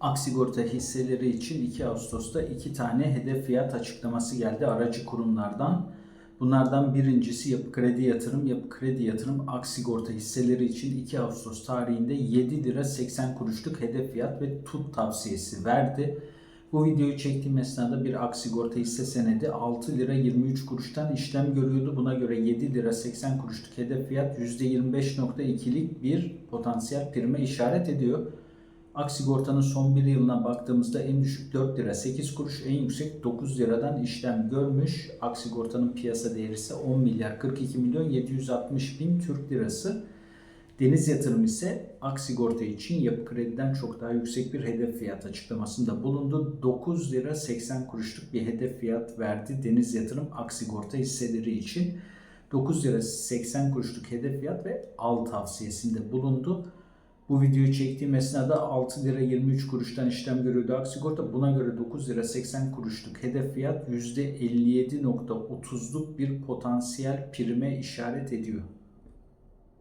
Aksigorta hisseleri için 2 Ağustos'ta 2 tane hedef fiyat açıklaması geldi aracı kurumlardan. Bunlardan birincisi Yapı Kredi Yatırım. Yapı Kredi Yatırım Aksigorta hisseleri için 2 Ağustos tarihinde 7 lira 80 kuruşluk hedef fiyat ve tut tavsiyesi verdi. Bu videoyu çektiğim esnada bir Aksigorta hisse senedi 6 lira 23 kuruştan işlem görüyordu. Buna göre 7 lira 80 kuruşluk hedef fiyat %25.2'lik bir potansiyel prime işaret ediyor. Aksigorta'nın son bir yılına baktığımızda en düşük 4 lira 8 kuruş, en yüksek 9 liradan işlem görmüş. Aksigorta'nın piyasa değeri ise 10 milyar 42 milyon 760 bin Türk lirası. Deniz Yatırım ise Aksigorta için Yapı Kredi'den çok daha yüksek bir hedef fiyat açıklamasında bulundu. 9 lira 80 kuruşluk bir hedef fiyat verdi Deniz Yatırım Aksigorta hisseleri için. 9 lira 80 kuruşluk hedef fiyat ve al tavsiyesinde bulundu. Bu videoyu çektiğim esnada 6 lira 23 kuruştan işlem görüyordu Aksigorta. Buna göre 9 lira 80 kuruşluk hedef fiyat %57.30'luk bir potansiyel prime işaret ediyor.